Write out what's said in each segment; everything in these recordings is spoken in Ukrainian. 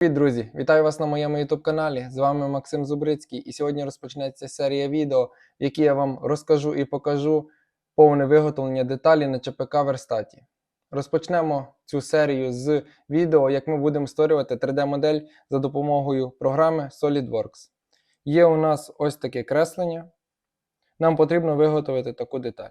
Привіт, друзі! Вітаю вас на моєму YouTube каналі. З вами Максим Зубрицький, і сьогодні розпочнеться серія відео, в якій я вам розкажу і покажу повне виготовлення деталі на ЧПК верстаті. Розпочнемо цю серію з відео, як ми будемо створювати 3D-модель за допомогою програми SolidWorks. Є у нас ось таке креслення. Нам потрібно виготовити таку деталь.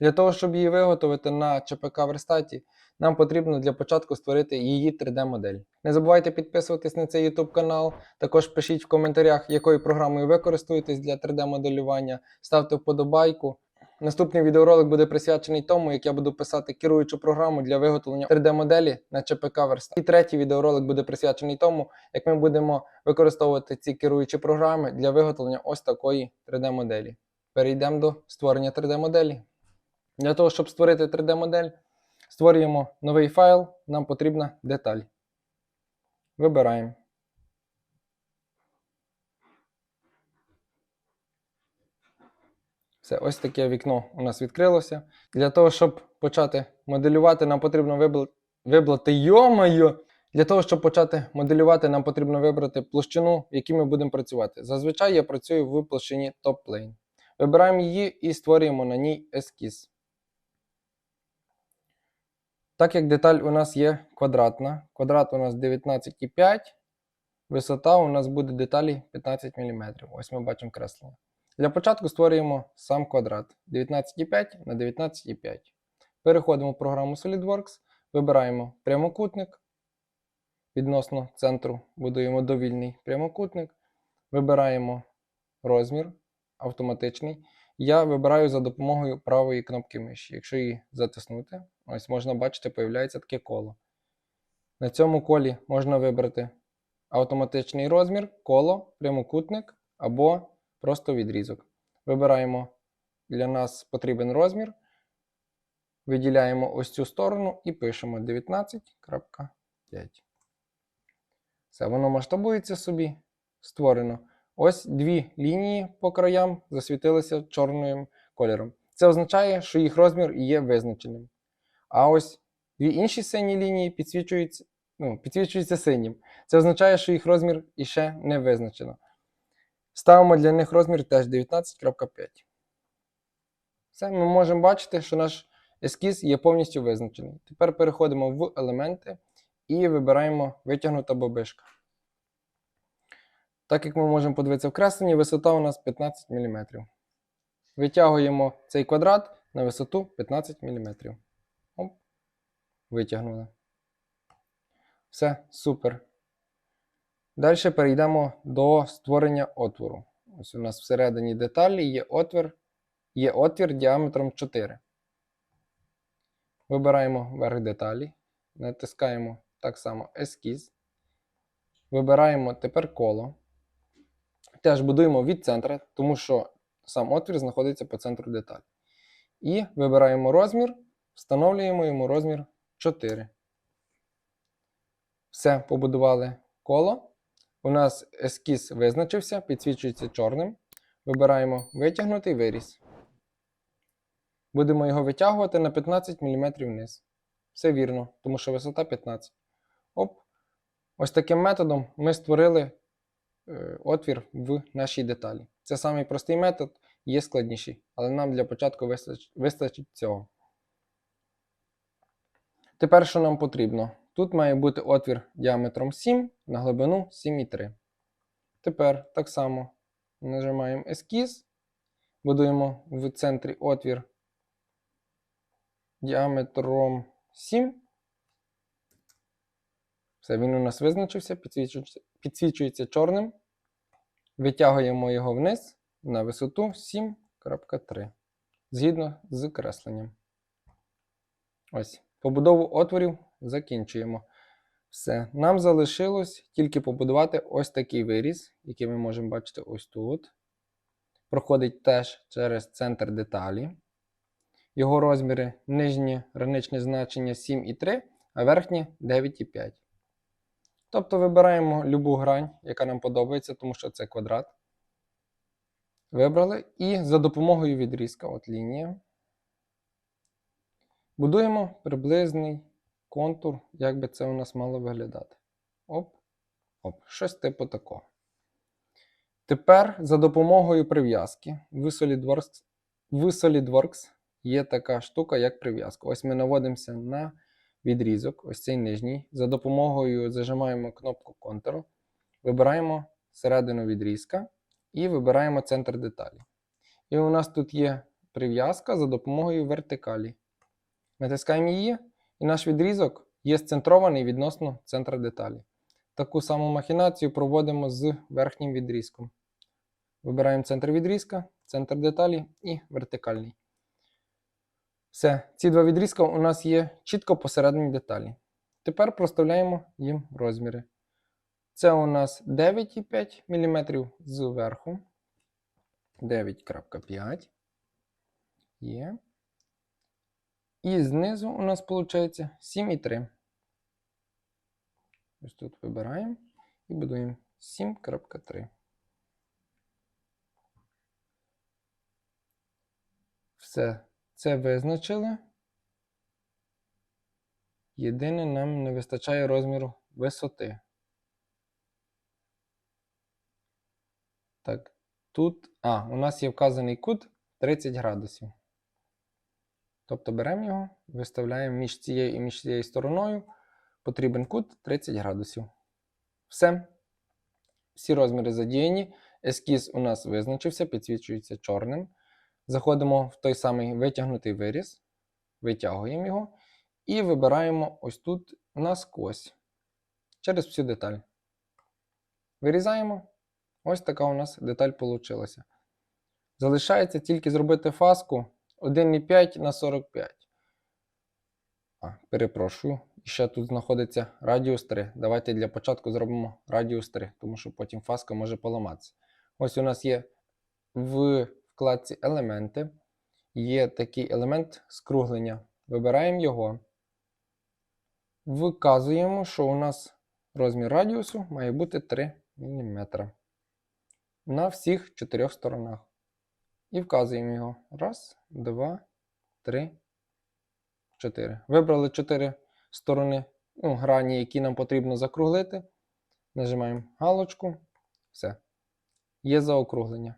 Для того, щоб її виготовити на ЧПК верстаті, нам потрібно для початку створити її 3D-модель. Не забувайте підписуватись на цей YouTube канал. Також пишіть в коментарях, якою програмою ви користуєтесь для 3D-моделювання. Ставте вподобайку. Наступний відеоролик буде присвячений тому, як я буду писати керуючу програму для виготовлення 3D-моделі на ЧПК верстаті. І третій відеоролик буде присвячений тому, як ми будемо використовувати ці керуючі програми для виготовлення ось такої 3D-моделі. Перейдемо до створення 3D-моделі. Для того, щоб створити 3D-модель, створюємо новий файл, нам потрібна деталь. Вибираємо. Все, ось таке вікно у нас відкрилося. Для того, щоб почати моделювати, нам потрібно вибл... виблати. Йомаю! Для того, щоб почати моделювати, нам потрібно вибрати площину, в якій ми будемо працювати. Зазвичай я працюю в площині Top Plane. Вибираємо її і створюємо на ній ескіз. Так як деталь у нас є квадратна, квадрат у нас 19,5, висота у нас буде деталі 15 мм. Ось ми бачимо креслення. Для початку створюємо сам квадрат 19,5 на 19,5. Переходимо в програму SolidWorks, вибираємо прямокутник. Відносно центру будуємо довільний прямокутник. Вибираємо розмір автоматичний. Я вибираю за допомогою правої кнопки миші. Якщо її затиснути, ось можна бачити, появляється таке коло. На цьому колі можна вибрати автоматичний розмір, коло, прямокутник або просто відрізок. Вибираємо для нас потрібен розмір, виділяємо ось цю сторону і пишемо 19.5. Все, воно масштабується собі, створено. Ось дві лінії по краям засвітилися чорним кольором. Це означає, що їх розмір є визначеним. А ось дві інші сині лінії підсвічуються, ну, підсвічуються синім. Це означає, що їх розмір іще не визначено. Ставимо для них розмір теж 19.5. Все, ми можемо бачити, що наш ескіз є повністю визначений. Тепер переходимо в елементи і вибираємо витягнута бобишка. Так як ми можемо подивитися в кресленні, висота у нас 15 мм. Витягуємо цей квадрат на висоту 15 мм. Витягнули. Все, супер. Далі перейдемо до створення отвору. Ось у нас всередині деталі є отвір, є отвір діаметром 4. Вибираємо верх деталі, натискаємо так само ескіз. Вибираємо тепер коло. Теж будуємо від центра, тому що сам отвір знаходиться по центру деталі. І вибираємо розмір, встановлюємо йому розмір 4. Все, побудували коло. У нас ескіз визначився, підсвічується чорним. Вибираємо витягнутий виріз. Будемо його витягувати на 15 мм вниз. Все вірно, тому що висота 15. Оп. Ось таким методом ми створили е, отвір в нашій деталі. Це самий простий метод, є складніший, але нам для початку вистачить, вистачить цього. Тепер що нам потрібно? Тут має бути отвір діаметром 7 на глибину 7,3. Тепер так само нажимаємо ескіз, будуємо в центрі отвір діаметром 7. Все, він у нас визначився, підсвічується, підсвічується чорним. Витягуємо його вниз на висоту 7.3. Згідно з кресленням. Ось. Побудову отворів закінчуємо. Все. Нам залишилось тільки побудувати ось такий виріз, який ми можемо бачити ось тут. Проходить теж через центр деталі. Його розміри нижні граничне значення 7,3, а верхні 9,5. Тобто вибираємо любу грань, яка нам подобається, тому що це квадрат. Вибрали. І за допомогою відрізка, от лінія, будуємо приблизний контур, як би це у нас мало виглядати. Оп. Оп, щось типу такого. Тепер за допомогою прив'язки в SolidWorks, в SolidWorks є така штука, як прив'язка. Ось ми наводимося на відрізок, ось цей нижній. За допомогою зажимаємо кнопку Ctrl, вибираємо середину відрізка і вибираємо центр деталі. І у нас тут є прив'язка за допомогою вертикалі. Натискаємо її, і наш відрізок є сцентрований відносно центра деталі. Таку саму махінацію проводимо з верхнім відрізком. Вибираємо центр відрізка, центр деталі і вертикальний. Все, ці два відрізка у нас є чітко посередині деталі. Тепер проставляємо їм розміри. Це у нас 9,5 мм зверху. 9,5. Є. І знизу у нас виходить 7,3. Ось тут вибираємо і будуємо 7.3. Все, це визначили. Єдине, нам не вистачає розміру висоти. Так, тут. А, у нас є вказаний кут 30 градусів. Тобто беремо його, виставляємо між цією і між цією стороною. Потрібен кут 30 градусів. Все. Всі розміри задіяні. Ескіз у нас визначився, підсвічується чорним. Заходимо в той самий витягнутий виріз, витягуємо його і вибираємо ось тут наскось через всю деталь. Вирізаємо. Ось така у нас деталь вийшла. Залишається тільки зробити фаску 1,5 на 45. А, перепрошую. Ще тут знаходиться радіус 3. Давайте для початку зробимо радіус 3, тому що потім фаска може поламатися. Ось у нас є в вкладці Елементи. Є такий елемент скруглення. Вибираємо його. Вказуємо, що у нас розмір радіусу має бути 3 мм. На всіх чотирьох сторонах. І вказуємо його. Раз, два, три, чотири. Вибрали чотири сторони ну, грані, які нам потрібно закруглити. Нажимаємо галочку. Все. Є заокруглення.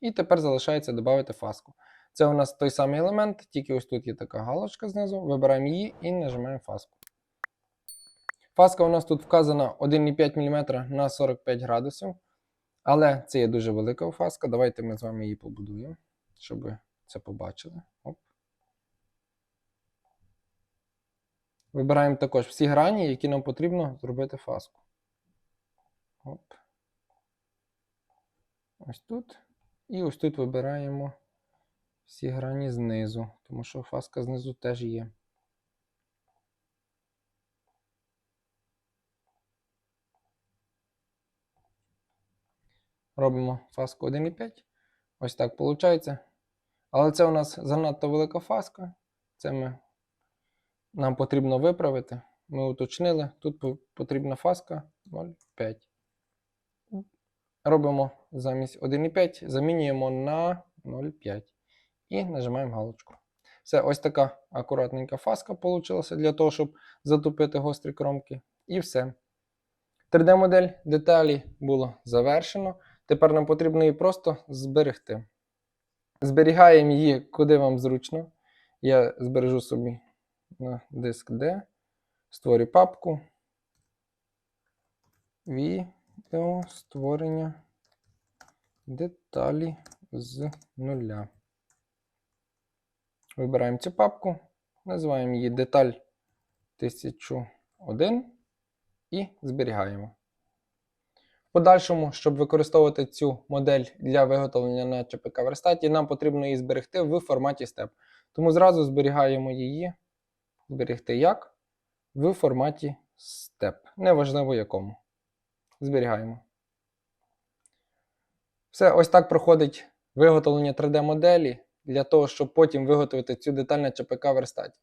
І тепер залишається додати фаску. Це у нас той самий елемент, тільки ось тут є така галочка знизу. Вибираємо її і нажимаємо фаску. Фаска у нас тут вказана 1,5 мм на 45 градусів. Але це є дуже велика фаска. Давайте ми з вами її побудуємо, щоб це побачили. Оп. Вибираємо також всі грані, які нам потрібно зробити фаску. Оп. Ось тут. І ось тут вибираємо всі грані знизу, тому що фаска знизу теж є. Робимо фаску 1,5. Ось так виходить. Але це у нас занадто велика фаска. Це ми, нам потрібно виправити. Ми уточнили. Тут потрібна фаска 0,5. Робимо замість 1,5, замінюємо на 0,5. І нажимаємо галочку. Все, ось така акуратненька фаска вийшла для того, щоб затупити гострі кромки. І все. 3D-модель деталі було завершено. Тепер нам потрібно її просто зберегти. Зберігаємо її куди вам зручно. Я збережу собі на диск D. Створю папку. Відео створення деталі з нуля. Вибираємо цю папку, називаємо її деталь 1001 і зберігаємо. Подальшому, щоб використовувати цю модель для виготовлення на ЧПК верстаті, нам потрібно її зберегти в форматі STEP. Тому зразу зберігаємо її, зберегти як в форматі STEP. Неважливо якому. Зберігаємо. Все, ось так проходить виготовлення 3D-моделі для того, щоб потім виготовити цю деталь на ЧПК верстаті.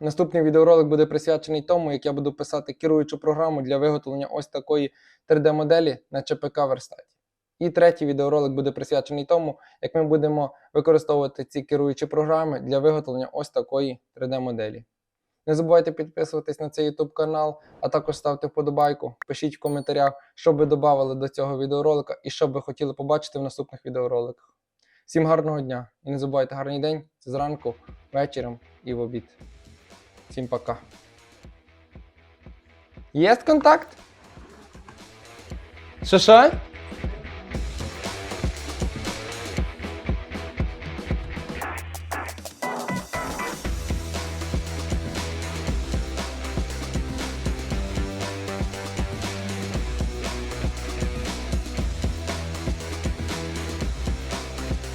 Наступний відеоролик буде присвячений тому, як я буду писати керуючу програму для виготовлення ось такої 3D-моделі на ЧПК верстаті. І третій відеоролик буде присвячений тому, як ми будемо використовувати ці керуючі програми для виготовлення ось такої 3D-моделі. Не забувайте підписуватись на цей YouTube канал, а також ставте вподобайку. Пишіть в коментарях, що би додавали до цього відеоролика і що б ви хотіли побачити в наступних відеороликах. Всім гарного дня і не забувайте гарний день. Це зранку, вечором і в обід. Всім пока. Є контакт? Що що?